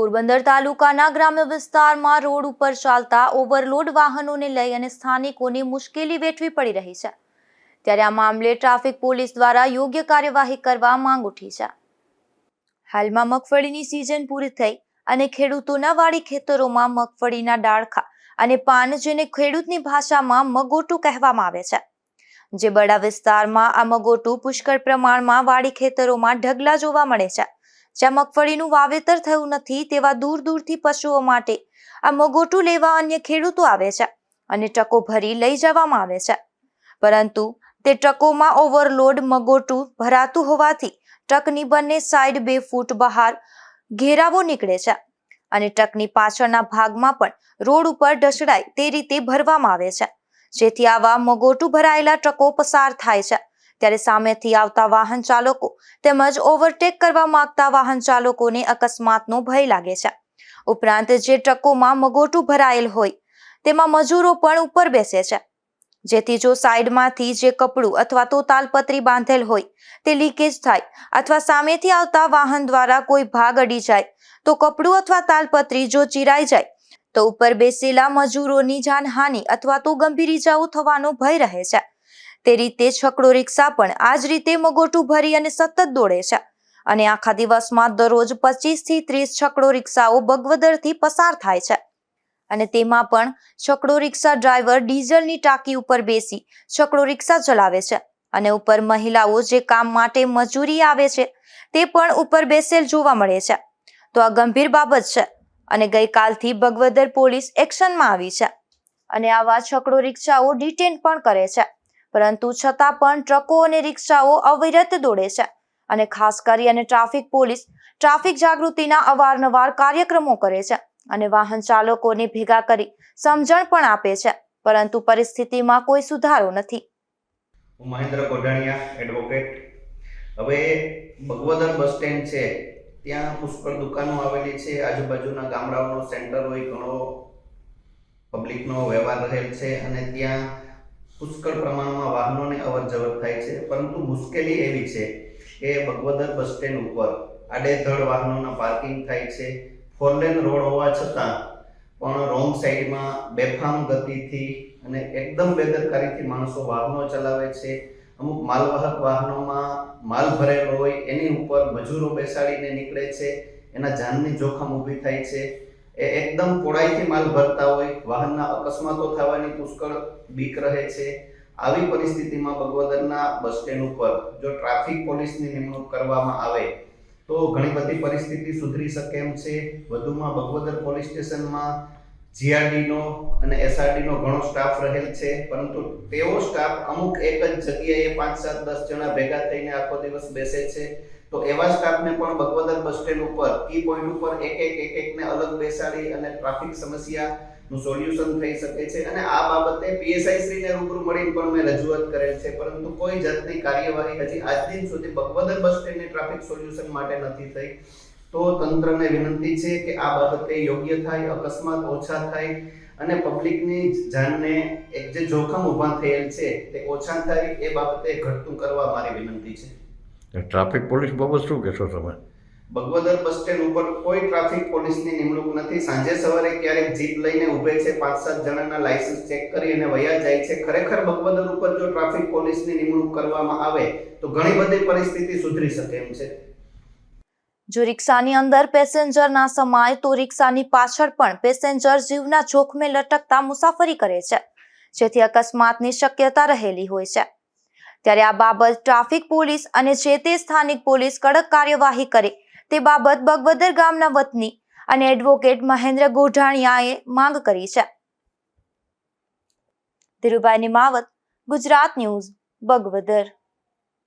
પોરબંદર તાલુકાના ગ્રામ્ય વિસ્તારમાં રોડ ઉપર ચાલતા ઓવરલોડ વાહનોને લઈ અને સ્થાનિકોને મુશ્કેલી વેઠવી પડી રહી છે. ત્યારે આ મામલે ટ્રાફિક પોલીસ દ્વારા યોગ્ય કાર્યવાહી કરવા માંગ ઉઠી છે. હાલમાં મગફળીની સિઝન પૂરી થઈ અને ખેડૂતોના વાડી ખેતરોમાં મગફળીના ડાળખા અને પાન જેને ખેડૂતની ભાષામાં મગોટું કહેવામાં આવે છે. જે બડા વિસ્તારમાં આ મગોટું પુષ્કળ પ્રમાણમાં વાડી ખેતરોમાં ઢગલા જોવા મળે છે. જ્યાં મગફળીનું વાવેતર થયું નથી તેવા દૂર દૂરથી પશુઓ માટે આ મગોટું લેવા અન્ય ખેડૂતો આવે છે અને ટ્રકો ભરી લઈ જવામાં આવે છે. પરંતુ તે ટ્રકોમાં ઓવરલોડ મગોટું ભરાતું હોવાથી ટ્રકની બંને સાઈડ બે ફૂટ બહાર ઘેરાવો નીકળે છે અને ટ્રકની પાછળના ભાગમાં પણ રોડ ઉપર ઢસડાય તે રીતે ભરવામાં આવે છે. જેથી આવા મગોટું ભરાયેલા ટ્રકો પસાર થાય છે. ત્યારે સામેથી આવતા વાહન ચાલકો તેમજ ઓવરટેક કરવા માંગતા વાહન ચાલકોને અકસ્માતનો ભય લાગે છે. ઉપરાંત જે ટ્રકોમાં મગોટું ભરાયેલ હોય, તેમાં મજૂરો પણ ઉપર બેસે છે. જેથી જો સાઈડમાંથી જે કપડું અથવા તો તાલપત્રી બાંધેલ હોય, તે લીકેજ થાય અથવા સામેથી આવતા વાહન દ્વારા કોઈ ભાગ અડી જાય, તો કપડું અથવા તાલપત્રી જો ચીરાઈ જાય, તો ઉપર બેસેલા મજૂરોની જાનહાનિ અથવા તો ગંભીર ઇજાઓ થવાનો ભય રહે છે. તે રીતે છકડો રિક્ષા પણ આ જ રીતે મગોટું ભરી અને સતત દોડે છે. અને આખા દિવસમાં દરરોજ પચીસથી ત્રીસ છકડો રિક્ષાઓ બગવદરથી પસાર થાય છે. અને તેમાં પણ છકડો રિક્ષા ડ્રાઈવર ડીઝલની ટાંકી ઉપર બેસી છકડો રિક્ષા ચલાવે છે. અને ઉપર મહિલાઓ જે કામ માટે મજૂરી આવે છે, તે પણ ઉપર બેસેલ જોવા મળે છે. તો આ ગંભીર બાબત છે અને ગઈકાલથી બગવદર પોલીસ એક્શનમાં આવી છે. અને આવા છકડો રિક્ષાઓ ડિટેન પણ કરે છે. પરંતુ છતાં પણ ટ્રકો અને રિક્ષાઓ અવિરત દોડે છે અને ખાસ કરી અને ટ્રાફિક પોલીસ ટ્રાફિક જાગૃતિના અવારનવાર કાર્યક્રમો કરે છે અને વાહન ચાલકોને ભેગા કરી સમજણ પણ આપે છે, પરંતુ પરિસ્થિતિમાં કોઈ સુધારો નથી. હું મહેન્દ્ર કોઢાણીયા એડવોકેટ હવે ભગવદર બસ સ્ટેન્ડ છે, ત્યાં પુષ્કળ દુકાનો આવેલી છે, આજુબાજુના ગામડાઓનો સેન્ટર હોય, ઘણો પબ્લિકનો વ્યવહાર રહેલ છે અને ત્યાં પુષ્કળ પ્રમાણમાં વાહનોને અવર જવર થાય છે, પરંતુ મુશ્કેલી એવી છે કે બગવદર બસ સ્ટેન્ડ ઉપર આડેધડ વાહનોના પાર્કિંગ થાય છે. ફોરલેન રોડ હોવા છતાં પણ રોંગ સાઈડમાં બેફામ ગતિથી અને એકદમ બેદરકારીથી માણસો વાહનો ચલાવે છે. અમુક માલવાહક વાહનોમાં માલ ભરેલો હોય એની ઉપર મજૂરો બેસાડીને નીકળે છે. એના જાનની જોખમ ઊભી થાય છે. એ એકદમ પોળાઈથી માલ ભરતા હોય, વાહનના અકસ્માતો થવાની પુષ્કળ બીક રહે છે. આવી પરિસ્થિતિમાં બગવદરના બસ સ્ટેન્ડ ઉપર જો ટ્રાફિક પોલીસની નિમણૂક કરવામાં આવે, તો ઘણી બધી પરિસ્થિતિ સુધરી શકે એમ છે. વધુમાં બગવદર પોલીસ સ્ટેશનમાં જીઆરડીનો અને એસઆરડીનો ઘણો સ્ટાફ રહેલ છે, પરંતુ તેવો સ્ટાફ અમુક એક જ જગ્યાએ પાંચ, સાત, દસ જણા ભેગા થઈને આખો દિવસ બેસે છે. તો એવા સ્ટાફને પણ બગવદર બસ સ્ટેન્ડ ઉપર, કી પોઈન્ટ ઉપર એક એક એક એકને અલગ બેસાડી અને ટ્રાફિક સમસ્યાનું સોલ્યુશન થઈ શકે છે. અને આ બાબતે પીએસઆઈ શ્રીને રૂબરૂ મળીને પણ મેં રજૂઆત કરેલ છે, પરંતુ કોઈ જાતની કાર્યવાહી હજી આજ દિન સુધી બગવદર બસ સ્ટેન્ડની ટ્રાફિક સોલ્યુશન માટે નથી થઈ. તો તંત્રને વિનંતી છે કે આ બાબતે યોગ્ય થાય અકસ્માત ઓછા થાય અને પબ્લિકની જાનને એક જે જોખમ ઊભા થયેલ છે તે ઓછા થાય એ બાબતે ઘટતું કરવા મારી વિનંતી છે. ટ્રાફિક પોલીસ બાબત શું કહેશો તમે? બગવદર બસ સ્ટેન્ડ ઉપર કોઈ ટ્રાફિક પોલીસની નિમણૂક નથી. સાંજે સવારે ક્યારેક જીપ લઈને ઊભે છે પાંચ સાત જણાના લાયસન્સ ચેક કરી અને વયા જાય છે. ખરેખર બગવદર ઉપર જો ટ્રાફિક પોલીસની નિમણૂક કરવામાં આવે તો ઘણી બધી પરિસ્થિતિ સુધરી શકે એમ છે. જો રિક્ષાની અંદર પેસેન્જર ના સમાય, તો રિક્ષાની પાછળ પણ પેસેન્જર જીવના જોખમે લટકતા મુસાફરી કરે છે, જેથી અકસ્માતની શક્યતા રહેલી હોય છે. ત્યારે આ બાબત ટ્રાફિક પોલીસ અને જે તે સ્થાનિક પોલીસ કડક કાર્યવાહી કરે, તે બાબત બગવદર ગામના વતની અને એડવોકેટ મહેન્દ્ર ગોઢાણિયાએ માંગ કરી છે. ધીરુભાઈ નિમાવત, ગુજરાત ન્યૂઝ, બગવદર.